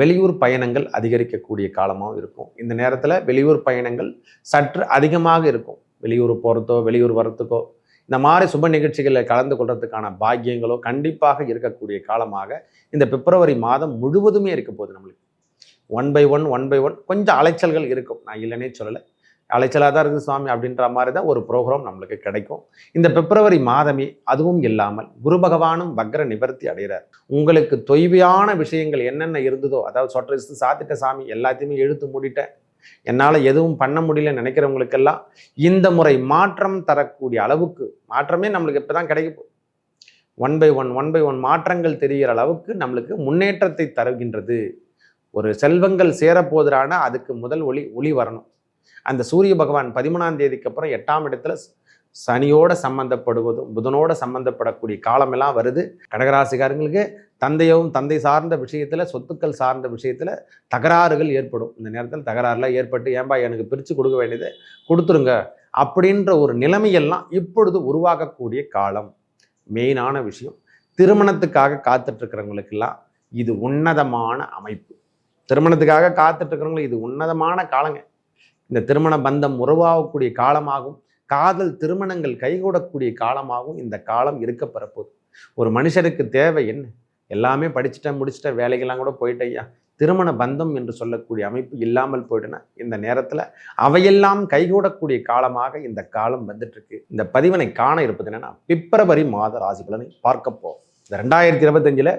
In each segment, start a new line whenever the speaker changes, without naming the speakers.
வெளியூர் பயணங்கள் அதிகரிக்கக்கூடிய காலமாகவும் இருக்கும். இந்த நேரத்தில் வெளியூர் பயணங்கள் சற்று அதிகமாக இருக்கும். வெளியூர் போகிறதோ வெளியூர் வரத்துக்கோ இந்த மாதிரி சுப நிகழ்ச்சிகளில் கலந்து கொள்றதுக்கான பாக்கியங்களோ கண்டிப்பாக இருக்கக்கூடிய காலமாக இந்த பிப்ரவரி மாதம் முழுவதுமே இருக்க போகுது நம்மளுக்கு. One by one one by one கொஞ்சம் அலைச்சல்கள் இருக்கும். நான் இல்லைன்னே சொல்லலை. அலைச்சலாக தான் இருக்குது சுவாமி அப்படின்ற மாதிரி தான் ஒரு ப்ரோக்ராம் நம்மளுக்கு கிடைக்கும். இந்த பிப்ரவரி மாதமே அதுவும் இல்லாமல் குரு பகவானும் வக்ர நிவர்த்தி அடைகிறார். உங்களுக்கு தொய்வையான விஷயங்கள் என்னென்ன இருந்ததோ அதாவது சொட்டரிஸ்து சாத்திட்ட சாமி எல்லாத்தையுமே இழுத்து மூடிட்டேன். என்னால் எதுவும் பண்ண முடியல நினைக்கிறவங்களுக்கெல்லாம் இந்த முறை மாற்றம் தரக்கூடிய அளவுக்கு மாற்றமே நம்மளுக்கு இப்போ தான் கிடைக்க போகுது. One by one one by one மாற்றங்கள் தெரிகிற அளவுக்கு நம்மளுக்கு முன்னேற்றத்தை தருகின்றது. ஒரு செல்வங்கள் சேரப்போதுறான அதுக்கு முதல் ஒளி ஒளி வரணும். அந்த சூரிய பகவான் பதிமூணாம் தேதிக்கு அப்புறம் எட்டாம் இடத்துல சனியோட சம்பந்தப்படுவதும் புதனோட சம்பந்தப்படக்கூடிய காலமெல்லாம் வருது. கடகராசிக்காரங்களுக்கு தந்தையவும் தந்தை சார்ந்த விஷயத்தில் சொத்துக்கள் சார்ந்த விஷயத்தில் தகராறுகள் ஏற்படும். இந்த நேரத்தில் தகராறுலாம் ஏற்பட்டு ஏன்பா எனக்கு பிரித்து கொடுக்க வேண்டியது? கொடுத்துருங்க. அப்படின்ற ஒரு நிலைமையெல்லாம் இப்பொழுது உருவாகக்கூடிய காலம். மெயினான விஷயம். திருமணத்துக்காக காத்துட்ருக்கிறவங்களுக்கெல்லாம் இது உன்னதமான அமைப்பு. திருமணத்துக்காக காத்துட்டு இருக்கிறவங்களுக்கு இது உன்னதமான காலங்க. இந்த திருமண பந்தம் உருவாகக்கூடிய காலமாகும். காதல் திருமணங்கள் கைகூடக்கூடிய காலமாகவும் இந்த காலம் இருக்க ஒரு மனுஷனுக்கு தேவை என்ன? எல்லாமே படிச்சுட்டேன் முடிச்சிட்ட வேலைகள்லாம் கூட போயிட்டு ஐயா. திருமண பந்தம் என்று சொல்லக்கூடிய அமைப்பு இல்லாமல் போயிடுனா இந்த நேரத்தில் அவையெல்லாம் கைகூடக்கூடிய காலமாக இந்த காலம் வந்துட்டுருக்கு. இந்த பதிவனை காண இருப்பது என்னென்னா பிப்ரவரி மாத ராசி பலனை பார்க்கப்போம். இந்த ரெண்டாயிரத்தி இருபத்தஞ்சில்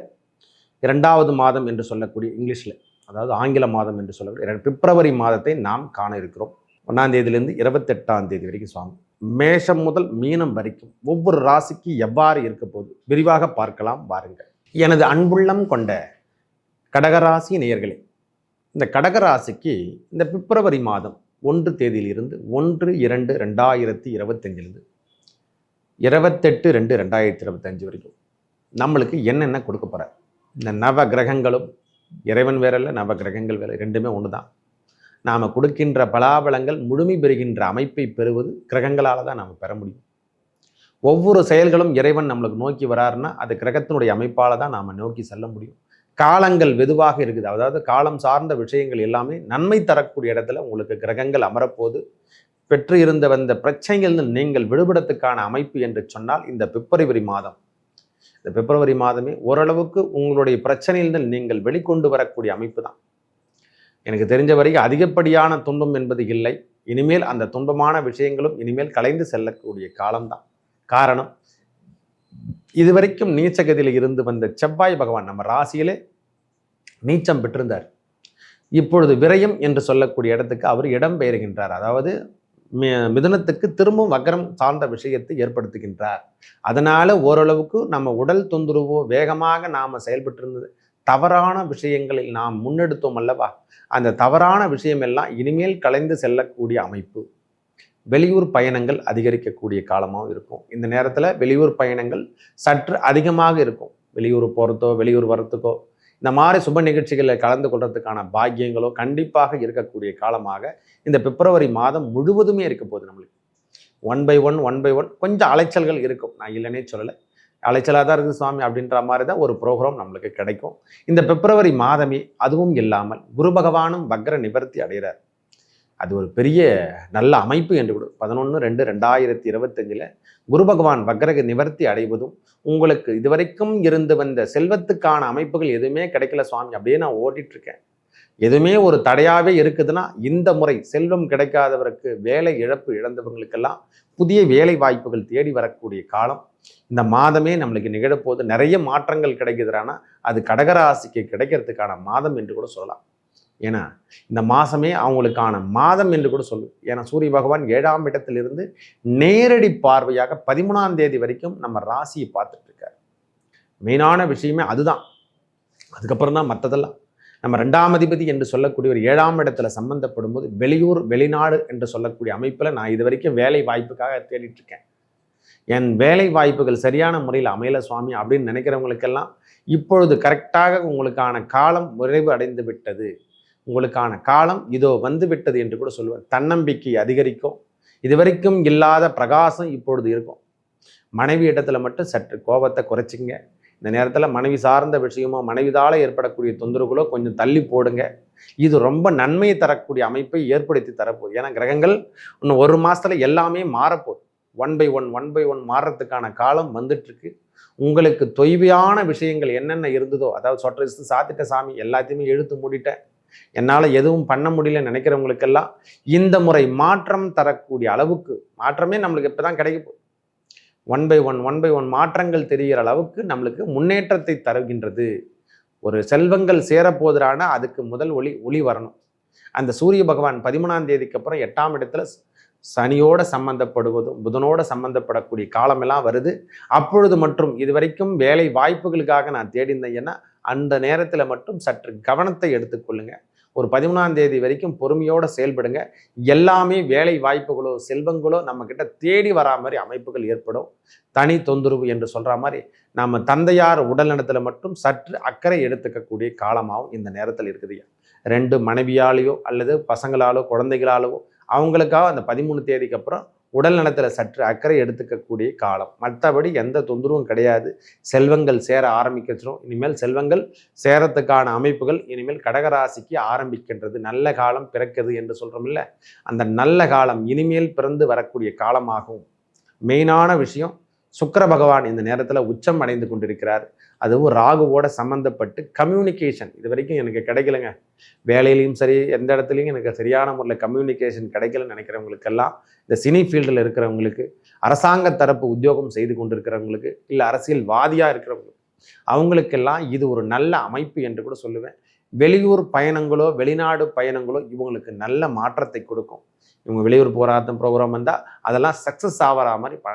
இரண்டாவது மாதம் என்று சொல்லக்கூடிய இங்கிலீஷில். அதாவது ஆங்கில மாதம் என்று சொல்லக்கூடிய பிப்ரவரி மாதத்தை நாம் காண இருக்கிறோம். ஒன்றாம் தேதியிலிருந்து இருபத்தெட்டாம் தேதி வரைக்கும் சுவாமி. மேஷம் முதல் மீனம் வரைக்கும் ஒவ்வொரு ராசிக்கு எவ்வாறு இருக்க போகுது? விரிவாக பார்க்கலாம் வாருங்கள். எனது அன்புள்ளம் கொண்ட கடகராசி நேயர்களே இந்த கடகராசிக்கு இந்த பிப்ரவரி மாதம் ஒன்று தேதியிலிருந்து ஒன்று இரண்டு ரெண்டாயிரத்தி இருபத்தஞ்சிலிருந்து இருபத்தெட்டு ரெண்டு ரெண்டாயிரத்தி இருபத்தஞ்சு வரைக்கும் நம்மளுக்கு என்னென்ன கொடுக்க போகிறார் இந்த நவ கிரகங்களும் இறைவன் வேற இல்லை நவ கிரகங்கள் வேற ரெண்டுமே ஒன்று தான் நாம் கொடுக்கின்ற பலாபலங்கள் முழுமை பெறுகின்ற அமைப்பை பெறுவது கிரகங்களால் தான் நாம் பெற முடியும். ஒவ்வொரு செயல்களும் இறைவன் நம்மளுக்கு நோக்கி வராருன்னா அது கிரகத்தினுடைய அமைப்பால் தான் நாம் நோக்கி செல்ல முடியும். காலங்கள் வெதுவாக இருக்குது. அதாவது காலம் சார்ந்த விஷயங்கள் எல்லாமே நன்மை தரக்கூடிய இடத்துல உங்களுக்கு கிரகங்கள் அமரப்போது பெற்று இருந்த வந்த பிரச்சனைகள் நீங்கள் விடுபடத்துக்கான அமைப்பு என்று சொன்னால் இந்த பிப்ரவரி மாதம். இந்த பிப்ரவரி மாதமே ஓரளவுக்கு உங்களுடைய பிரச்சனையிலிருந்து நீங்கள் வெளிக்கொண்டு வரக்கூடிய அமைப்பு தான் எனக்கு தெரிஞ்ச வரைக்கும் அதிகப்படியான துன்பம் என்பது இல்லை. இனிமேல் அந்த துன்பமான விஷயங்களும் இனிமேல் கலைந்து செல்லக்கூடிய காலம்தான். காரணம் இதுவரைக்கும் நீச்சகதியில் இருந்து வந்த செவ்வாய் பகவான் நம்ம ராசியிலே நீச்சம் பெற்றிருந்தார். இப்பொழுது விரயம் என்று சொல்லக்கூடிய இடத்துக்கு அவர் இடம் பெயர்கின்றார். அதாவது மிதுனத்துக்கு திரும்பவும் வக்ரம் சார்ந்த விஷயத்தை ஏற்படுத்துகின்றார். அதனால் ஓரளவுக்கு நம்ம உடல் தொந்தரவோ வேகமாக நாம் செயல்பட்டு இருந்தது தவறான விஷயங்களில் நாம் முன்னெடுத்தோம் அல்லவா? அந்த தவறான விஷயம் எல்லாம் இனிமேல் கலைந்து செல்லக்கூடிய அமைப்பு. வெளியூர் பயணங்கள் அதிகரிக்கக்கூடிய காலமாகவும் இருக்கும். இந்த நேரத்தில் வெளியூர் பயணங்கள் சற்று அதிகமாக இருக்கும். வெளியூர் போகிறதோ வெளியூர் வரத்துக்கோ இந்த மாதிரி சுப நிகழ்ச்சிகளில் கலந்து கொள்றதுக்கான பாக்கியங்களோ கண்டிப்பாக இருக்கக்கூடிய காலமாக இந்த பிப்ரவரி மாதம் முழுவதுமே இருக்க போகுது நம்மளுக்கு. One by one one by one கொஞ்சம் அலைச்சல்கள் இருக்கும். நான் இல்லைன்னே சொல்லலை. அலைச்சலாக தான் இருக்குது சுவாமி அப்படின்ற மாதிரி தான் ஒரு ப்ரோக்ராம் நம்மளுக்கு கிடைக்கும். இந்த பிப்ரவரி மாதமே அதுவும் இல்லாமல் குரு பகவானும் வக்ர நிவர்த்தி அடைகிறார். அது ஒரு பெரிய நல்ல அமைப்பு என்று கூட பதினொன்று ரெண்டு ரெண்டாயிரத்தி இருபத்தஞ்சில் குரு பகவான் வக்ரக நிவர்த்தி அடைவதும் உங்களுக்கு இதுவரைக்கும் இருந்து வந்த செல்வத்துக்கான அமைப்புகள் எதுவுமே கிடைக்கல சுவாமி அப்படியே நான் ஓட்டிட்டு இருக்கேன் எதுவுமே ஒரு தடையாகவே இருக்குதுன்னா இந்த முறை செல்வம் கிடைக்காதவருக்கு வேலை இழப்பு இழந்தவங்களுக்கெல்லாம் புதிய வேலை வாய்ப்புகள் தேடி வரக்கூடிய காலம். இந்த மாதமே நம்மளுக்கு நிகழப்போது நிறைய மாற்றங்கள் கிடைக்குதுறானா அது கடகராசிக்கு கிடைக்கிறதுக்கான மாதம் என்று கூட சொல்லலாம். ஏன்னா இந்த மாதமே அவங்களுக்கான மாதம் என்று கூட சொல்லும். ஏன்னா சூரிய பகவான் ஏழாம் இடத்திலிருந்து நேரடி பார்வையாக பதிமூணாம் தேதி வரைக்கும் நம்ம ராசியை பார்த்துட்டு இருக்கார் மெயினான விஷயமே அதுதான். அதுக்கப்புறம் தான் மற்றதெல்லாம் நம்ம ரெண்டாம் அதிபதி என்று சொல்லக்கூடிய ஒரு ஏழாம் இடத்துல சம்பந்தப்படும் போது வெளியூர் வெளிநாடு என்று சொல்லக்கூடிய அமைப்பில் நான் இது வரைக்கும் வேலை வாய்ப்புக்காக தேடிட்டு இருக்கேன் என் வேலை வாய்ப்புகள் சரியான முறையில் அமையல சுவாமி அப்படின்னு நினைக்கிறவங்களுக்கெல்லாம் இப்பொழுது கரெக்டாக உங்களுக்கான காலம் விரைவு அடைந்து விட்டது. உங்களுக்கான காலம் இதோ வந்து விட்டது என்று கூட சொல்லுவேன் தன்னம்பிக்கை அதிகரிக்கும். இதுவரைக்கும் இல்லாத பிரகாசம் இப்பொழுது இருக்கும். மனைவி இடத்துல மட்டும் சற்று கோபத்தை குறைச்சிங்க இந்த நேரத்தில் மனைவி சார்ந்த விஷயமோ மனைவிதால் ஏற்படக்கூடிய தொந்தரவுகளோ கொஞ்சம் தள்ளி போடுங்க. இது ரொம்ப நன்மையை தரக்கூடிய அமைப்பை ஏற்படுத்தி தரப்போகுது. ஏன்னா கிரகங்கள் இன்னும் ஒரு மாதத்தில் எல்லாமே மாறப்போகுது. One by one one by one மாறுறதுக்கான காலம் வந்துட்டுருக்கு. உங்களுக்கு தொய்வையான விஷயங்கள் என்னென்ன இருந்ததோ அதாவது சொட்டரிஸ்து சாத்திட்ட சாமி எல்லாத்தையுமே எழுத்து மூடிட்டேன். என்னால் எதுவும் பண்ண முடியல நினைக்கிறவங்களுக்கெல்லாம் இந்த முறை மாற்றம் தரக்கூடிய அளவுக்கு மாற்றமே நம்மளுக்கு இப்போ தான் கிடைக்க போகுது. One by one one by one மாற்றங்கள் தெரிகிற அளவுக்கு நம்மளுக்கு முன்னேற்றத்தை தருகின்றது. ஒரு செல்வங்கள் சேரப்போதுறானா அதுக்கு முதல் ஒளி ஒளி வரணும். அந்த சூரிய பகவான் பதிமூணாம் தேதிக்கு அப்புறம் எட்டாம் இடத்துல சனியோட சம்பந்தப்படுவதும் புதனோட சம்பந்தப்படக்கூடிய காலமெல்லாம் வருது. அப்பொழுது மற்றும் இதுவரைக்கும் வேலை வாய்ப்புகளுக்காக நான் தேடிந்தேன் ஏன்னா அந்த நேரத்தில் மட்டும் சற்று கவனத்தை எடுத்துக்கொள்ளுங்க ஒரு பதிமூணாம் தேதி வரைக்கும் பொறுமையோடு செயல்படுங்க. எல்லாமே வேலை வாய்ப்புகளோ செல்வங்களோ நம்மக்கிட்ட தேடி வரா மாதிரி அமைப்புகள் ஏற்படும். தனி தொந்தரவு என்று சொல்கிற மாதிரி நம்ம தந்தையார் உடல்நலத்தில் மட்டும் சற்று அக்கறை எடுத்துக்கக்கூடிய காலமாகவும் இந்த நேரத்தில் இருக்குதுங்க ரெண்டு மனைவியாலேயோ அல்லது பசங்களாலோ குழந்தைகளாலோ அவங்களுக்காக அந்த பதிமூணு தேதிக்கு அப்புறம் உடல் நலத்தில் சற்று அக்கறை எடுத்துக்கக்கூடிய காலம். மற்றபடி எந்த தொந்தரவும் கிடையாது. செல்வங்கள் சேர ஆரம்பிக்கச்சிடும் இனிமேல் செல்வங்கள் சேரத்துக்கான அமைப்புகள் இனிமேல் கடகராசிக்கு ஆரம்பிக்கின்றது. நல்ல காலம் பிறக்குது என்று சொல்கிறோம்ல அந்த நல்ல காலம் இனிமேல் பிறந்து வரக்கூடிய காலமாகும். மெயினான விஷயம் சுக்கர பகவான் இந்த நேரத்தில் உச்சம் அடைந்து கொண்டிருக்கிறார். அதுவும் ராகுவோட சம்மந்தப்பட்டு கம்யூனிகேஷன் இது வரைக்கும் எனக்கு கிடைக்கலங்க. வேலையிலையும் சரி எந்த இடத்துலையும் எனக்கு சரியான முறையில் கம்யூனிகேஷன் கிடைக்கலன்னு நினைக்கிறவங்களுக்கெல்லாம் இந்த சினி ஃபீல்டில் இருக்கிறவங்களுக்கு அரசாங்க தரப்பு உத்தியோகம் செய்து கொண்டிருக்கிறவங்களுக்கு இல்லை அரசியல்வாதியாக இருக்கிறவங்களுக்கு அவங்களுக்கெல்லாம் இது ஒரு நல்ல அமைப்பு என்று கூட சொல்லுவேன். வெளியூர் பயணங்களோ வெளிநாடு பயணங்களோ இவங்களுக்கு நல்ல மாற்றத்தை கொடுக்கும். இவங்க வெளியூர் போராட்டம் ப்ரோக்ராம் வந்தால் அதெல்லாம் சக்ஸஸ் ஆகிறா மாதிரி ப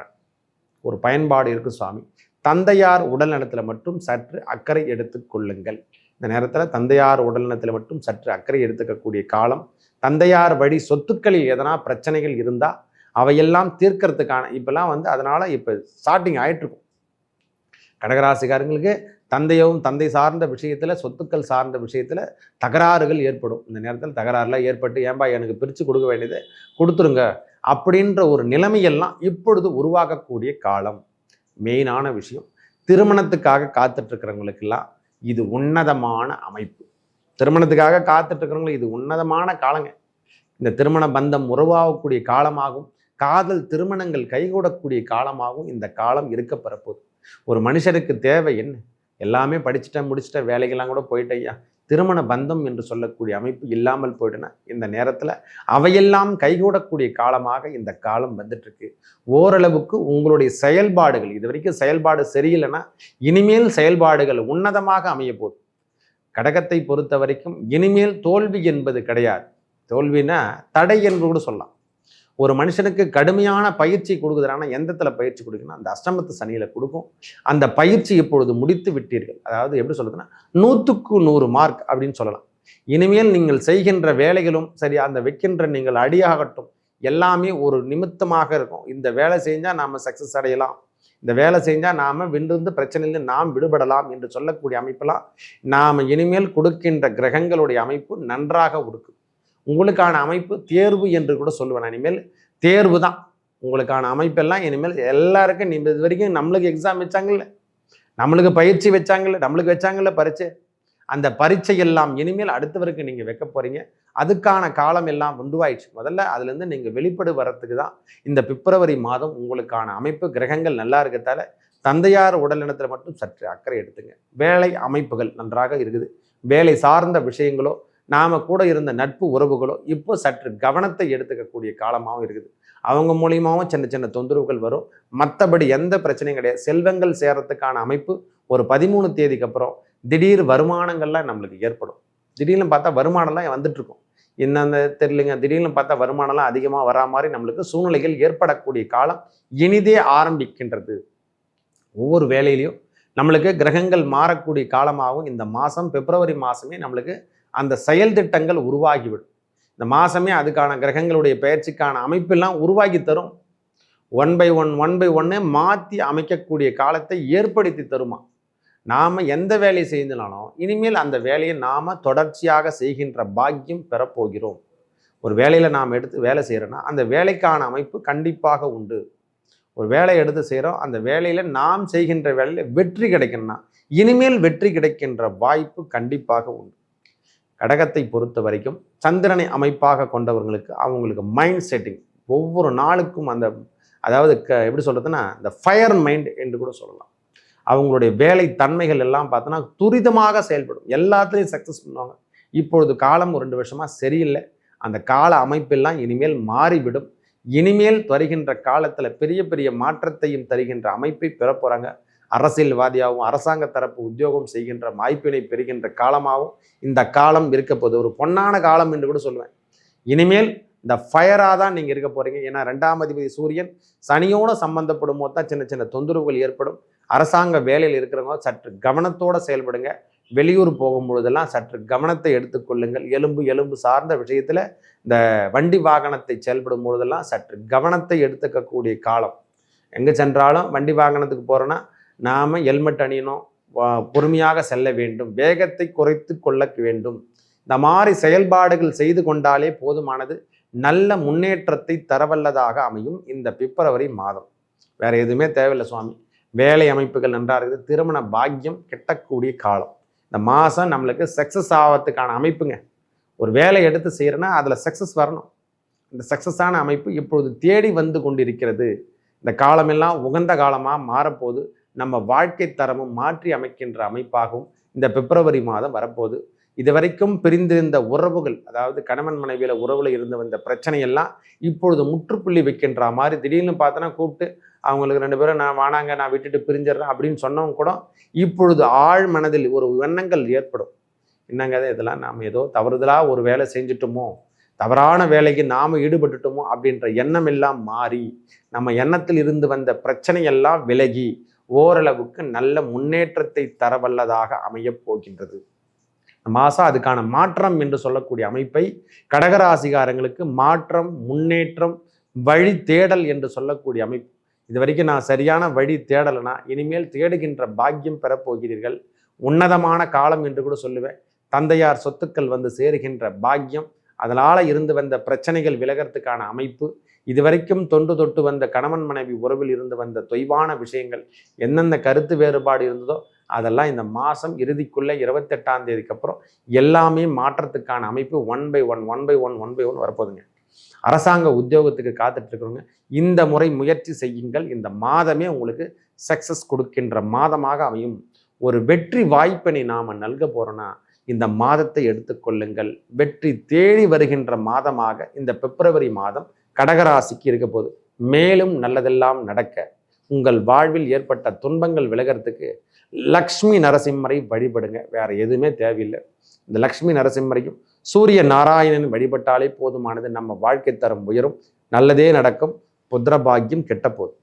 ஒரு பயன்பாடு இருக்குது சுவாமி. தந்தையார் உடல் நலத்தில் மட்டும் சற்று அக்கறை எடுத்துக்கொள்ளுங்கள் இந்த நேரத்தில் தந்தையார் உடல்நலத்தில் மட்டும் சற்று அக்கறை எடுத்துக்கக்கூடிய காலம் தந்தையார் வழி சொத்துக்களில் எதனா பிரச்சனைகள் இருந்தால் அவையெல்லாம் தீர்க்கறதுக்கான இப்போல்லாம் வந்து அதனால் இப்போ ஸ்டார்டிங் ஆகிட்டுருக்கும் கடகராசிக்காரங்களுக்கு தந்தையவும் தந்தை சார்ந்த விஷயத்தில் சொத்துக்கள் சார்ந்த விஷயத்தில் தகராறுகள் ஏற்படும். இந்த நேரத்தில் தகராறுலாம் ஏற்பட்டு ஏன்பா எனக்கு பிரித்து கொடுக்க வேண்டியது? கொடுத்துருங்க. அப்படின்ற ஒரு நிலைமையெல்லாம் இப்பொழுது உருவாக்கக்கூடிய காலம். மெயினான விஷயம். திருமணத்துக்காக காத்துட்ருக்கிறவங்களுக்கெல்லாம் இது உன்னதமான அமைப்பு. திருமணத்துக்காக காத்துட்ருக்கிறவங்களுக்கு இது உன்னதமான காலங்க. இந்த திருமண பந்தம் உறவாகக்கூடிய காலமாகும். காதல் திருமணங்கள் கைகூடக்கூடிய காலமாகவும் இந்த காலம் இருக்க பெறப்போகுது. ஒரு மனுஷனுக்கு தேவை என்ன? எல்லாமே படிச்சுட்டேன் முடிச்சுட்டேன் வேலைக்கெல்லாம் கூட போயிட்டையா திருமண பந்தம் என்று சொல்லக்கூடிய அமைப்பு இல்லாமல் போயிடுன இந்த நேரத்தில் அவையெல்லாம் கைகூடக்கூடிய காலமாக இந்த காலம் வந்துட்டுருக்கு. ஓரளவுக்கு உங்களுடைய செயல்பாடுகள் இது வரைக்கும் செயல்பாடு சரியில்லைன்னா இனிமேல் செயல்பாடுகள் உன்னதமாக அமைய போகுது. கடகத்தை பொறுத்த வரைக்கும் இனிமேல் தோல்வி என்பது கிடையாது. தோல்வினா தடை என்று கூட சொல்லலாம். ஒரு மனுஷனுக்கு கடுமையான பயிற்சி கொடுக்குறாங்கன்னா எந்தத்தில் பயிற்சி கொடுக்குன்னா அந்த அஷ்டமத்து சனியில் கொடுக்கும். அந்த பயிற்சி இப்பொழுது முடித்து விட்டீர்கள். அதாவது எப்படி சொல்லுதுன்னா நூற்றுக்கு நூறு மார்க் அப்படின்னு சொல்லலாம். இனிமேல் நீங்கள் செய்கின்ற வேலைகளும் சரி அந்த வைக்கின்ற நீங்கள் அடியாகட்டும் எல்லாமே ஒரு நிமித்தமாக இருக்கும். இந்த வேலை செஞ்சால் நாம் சக்ஸஸ் அடையலாம். இந்த வேலை செஞ்சால் நாம் விண்டிருந்து பிரச்சனையிலிருந்து நாம் விடுபடலாம் என்று சொல்லக்கூடிய அமைப்பெல்லாம் நாம் இனிமேல் கொடுக்கின்ற கிரகங்களுடைய அமைப்பு நன்றாக கொடுக்கும் உங்களுக்கான அமைப்பு தேர்வு என்று கூட சொல்லுவேன். இனிமேல் தேர்வு தான். உங்களுக்கான அமைப்பெல்லாம் இனிமேல் எல்லாருக்கும் நீ இது வரைக்கும் நம்மளுக்கு எக்ஸாம் வச்சாங்கல்ல. நம்மளுக்கு பயிற்சி வச்சாங்கல்ல நம்மளுக்கு வச்சாங்கல்ல பரீட்சை. அந்த பரீட்சை எல்லாம் இனிமேல் அடுத்தவருக்கு நீங்கள் வைக்க போகிறீங்க அதுக்கான காலம் எல்லாம் உண்டுவாயிடுச்சு. முதல்ல அதுலேருந்து நீங்கள் வெளிப்படு வரத்துக்கு தான் இந்த பிப்ரவரி மாதம் உங்களுக்கான அமைப்பு கிரகங்கள் நல்லா இருக்கிறதால தந்தையார் உடல்நலத்தில் மட்டும் சற்று அக்கறை எடுத்துங்க. வேலை அமைப்புகள் நன்றாக இருக்குது. வேலை சார்ந்த விஷயங்களோ நாம் கூட இருந்த நட்பு உறவுகளோ இப்போ சற்று கவனத்தை எடுத்துக்கக்கூடிய காலமாகவும் இருக்குது. அவங்க மூலியமாகவும் சின்ன சின்ன தொந்தரவுகள் வரும். மற்றபடி எந்த பிரச்சனையும் கிடையாது. செல்வங்கள் சேரத்துக்கான அமைப்பு ஒரு பதிமூணு தேதிக்கு அப்புறம் திடீர் வருமானங்கள்லாம் நம்மளுக்கு ஏற்படும். திடீர்னு பார்த்தா வருமானம்லாம் வந்துட்டுருக்கும். இந்தந்த என்னென்ன தெரியலங்க. திடீர்னு பார்த்தா வருமானம்லாம் அதிகமாக வரா மாதிரி நம்மளுக்கு சூழ்நிலைகள் ஏற்படக்கூடிய காலம் இனிதே ஆரம்பிக்கின்றது. ஒவ்வொரு வேலையிலையும் நம்மளுக்கு கிரகங்கள் மாறக்கூடிய காலமாகவும் இந்த மாதம் பிப்ரவரி மாதமே நம்மளுக்கு அந்த செயல் திட்டங்கள் உருவாகிவிடும். இந்த மாதமே அதுக்கான கிரகங்களுடைய பயிற்சிக்கான அமைப்பெல்லாம் உருவாக்கி தரும். One by one one by ஒன்னே மாற்றி அமைக்கக்கூடிய காலத்தை ஏற்படுத்தி தருமா? நாம் எந்த வேலையை செய்தாலும் இனிமேல் அந்த வேலையை நாம் தொடர்ச்சியாக செய்கின்ற பாக்கியம் பெறப்போகிறோம். ஒரு வேலையில் நாம் எடுத்து வேலை செய்கிறோன்னா அந்த வேலைக்கான அமைப்பு கண்டிப்பாக உண்டு. ஒரு வேலையை எடுத்து செய்கிறோம் அந்த வேலையில் நாம் செய்கின்ற வேலையில் வெற்றி கிடைக்கணும்னா இனிமேல் வெற்றி கிடைக்கின்ற வாய்ப்பு கண்டிப்பாக உண்டு. கடகத்தை பொறுத்த வரைக்கும் சந்திரனை அமைப்பாக கொண்டவர்களுக்கு அவங்களுக்கு மைண்ட் செட்டிங் ஒவ்வொரு நாளுக்கும் அந்த அதாவது க எப்படி சொல்கிறதுன்னா இந்த ஃபயர் மைண்ட் என்று கூட சொல்லலாம். அவங்களுடைய வேலை தன்மைகள் எல்லாம் பார்த்தோன்னா துரிதமாக செயல்படும். எல்லாத்துலேயும் சக்ஸஸ் பண்ணுவாங்க. இப்பொழுது காலம் ஒரு ரெண்டு வருஷமாக சரியில்லை. அந்த கால அமைப்பெல்லாம் இனிமேல் மாறிவிடும். இனிமேல் தருகின்ற காலத்தில் பெரிய பெரிய மாற்றத்தையும் தருகின்ற அமைப்பை பெறப் போகிறாங்க அரசியல்வாதியாகவும் அரசாங்க தரப்பு உத்தியோகம் செய்கின்ற வாய்ப்பினை பெறுகின்ற காலமாகவும் இந்த காலம் இருக்க போகுது. ஒரு பொன்னான காலம் என்று கூட சொல்லுவேன். இனிமேல் இந்த ஃபயராக தான் நீங்கள் இருக்க போகிறீங்க ஏன்னா ரெண்டாம் அதிபதி சூரியன் சனியோடு சம்பந்தப்படும் போது தான் சின்ன சின்ன தொந்தரவுகள் ஏற்படும். அரசாங்க வேலையில் இருக்கிறவங்க சற்று கவனத்தோடு செயல்படுங்க. வெளியூர் போகும்பொழுதெல்லாம் சற்று கவனத்தை எடுத்துக்கொள்ளுங்கள் எலும்பு எலும்பு சார்ந்த விஷயத்தில் இந்த வண்டி வாகனத்தை செயல்படும் பொழுதெல்லாம் சற்று கவனத்தை எடுத்துக்கக்கூடிய காலம். எங்கே சென்றாலும் வண்டி வாகனத்துக்கு போகிறோன்னா நாம் ஹெல்மெட் அணியணும் பொறுமையாக செல்ல வேண்டும் வேகத்தை குறைத்து கொள்ள வேண்டும். இந்த மாதிரி செயல்பாடுகள் செய்து கொண்டாலே போதுமானது. நல்ல முன்னேற்றத்தை தரவல்லதாக அமையும் இந்த பிப்ரவரி மாதம். வேற எதுவுமே தேவையில்லை சுவாமி. வேலை அமைப்புகள் நன்றாக இருக்குது. திருமண பாக்கியம் கெட்டக்கூடிய காலம். இந்த மாதம் நம்மளுக்கு சக்ஸஸ் ஆகிறதுக்கான அமைப்புங்க. ஒரு வேலை எடுத்து செய்கிறேன்னா அதில் சக்ஸஸ் வரணும். இந்த சக்ஸஸான அமைப்பு இப்பொழுது தேடி வந்து கொண்டிருக்கிறது. இந்த காலமெல்லாம் உகந்த காலமாக மாறப்போது நம்ம வாழ்க்கை தரமும் மாற்றி அமைக்கின்ற அமைப்பாகவும் இந்த பிப்ரவரி மாதம் வரப்போகுது. இது வரைக்கும் பிரிந்திருந்த உறவுகள் அதாவது கணவன் மனைவியில் உறவில் இருந்து வந்த பிரச்சனையெல்லாம் இப்பொழுது முற்றுப்புள்ளி வைக்கின்ற மாதிரி திடீர்னு பார்த்தோன்னா கூப்பிட்டு அவங்களுக்கு ரெண்டு பேரும் நான் வானாங்க நான் விட்டுட்டு பிரிஞ்சிடுறேன் அப்படின்னு சொன்னவங்க கூட இப்பொழுது ஆழ் மனதில் ஒரு எண்ணங்கள் ஏற்படும். என்னங்க இதெல்லாம் நாம் ஏதோ தவறுதலாக ஒரு வேலை செஞ்சுட்டோமோ தவறான வேலைக்கு நாம் ஈடுபட்டுட்டோமோ அப்படின்ற எண்ணம் எல்லாம் மாறி நம்ம எண்ணத்தில் இருந்து வந்த பிரச்சனையெல்லாம் விலகி ஓரளவுக்கு நல்ல முன்னேற்றத்தை தரவல்லதாக அமையப் போகின்றது. மாசம் அதுக்கான மாற்றம் என்று சொல்லக்கூடிய அமைப்பை கடகராசிகாரங்களுக்கு மாற்றம் முன்னேற்றம் வழி தேடல் என்று சொல்லக்கூடிய அமைப்பு. இது வரைக்கும் நான் சரியான வழி தேடலைனா இனிமேல் தேடுகின்ற பாக்கியம் பெறப்போகிறீர்கள். உன்னதமான காலம் என்று கூட சொல்லுவேன். தந்தையார் சொத்துக்கள் வந்து சேருகின்ற பாக்கியம் அதனால் இருந்து வந்த பிரச்சனைகள் விலகிறதுக்கான அமைப்பு இதுவரைக்கும் தொன்று தொட்டு வந்த கணவன் மனைவி உறவில் இருந்து வந்த தொய்வான விஷயங்கள் எந்தெந்த கருத்து வேறுபாடு இருந்ததோ அதெல்லாம் இந்த மாதம் இறுதிக்குள்ளே இருபத்தெட்டாம் தேதிக்கு அப்புறம் எல்லாமே மாற்றத்துக்கான அமைப்பு one by one one by one one by one வரப்போகுதுங்க. அரசாங்க உத்தியோகத்துக்கு காத்துட்ருக்குறவங்க இந்த முறை முயற்சி செய்யுங்கள். இந்த மாதமே உங்களுக்கு சக்ஸஸ் கொடுக்கின்ற மாதமாக அமையும். ஒரு வெற்றி வாய்ப்பினை நாம் நல்க போகிறோன்னா இந்த மாதத்தை எடுத்துக்கொள்ளுங்கள். வெற்றி தேடி வருகின்ற மாதமாக இந்த பிப்ரவரி மாதம் கடகராசிக்கு இருக்க போது மேலும் நல்லதெல்லாம் நடக்க உங்கள் வாழ்வில் ஏற்பட்ட துன்பங்கள் விலகிறதுக்கு லக்ஷ்மி நரசிம்மரை வழிபடுங்க. வேற எதுவுமே தேவையில்லை. இந்த லக்ஷ்மி நரசிம்மரையும் சூரிய நாராயணன் வழிபட்டாலே போதுமானது. நம்ம வாழ்க்கை தரம் உயரும். நல்லதே நடக்கும். புத்திரபாகியம் கெட்ட போதும்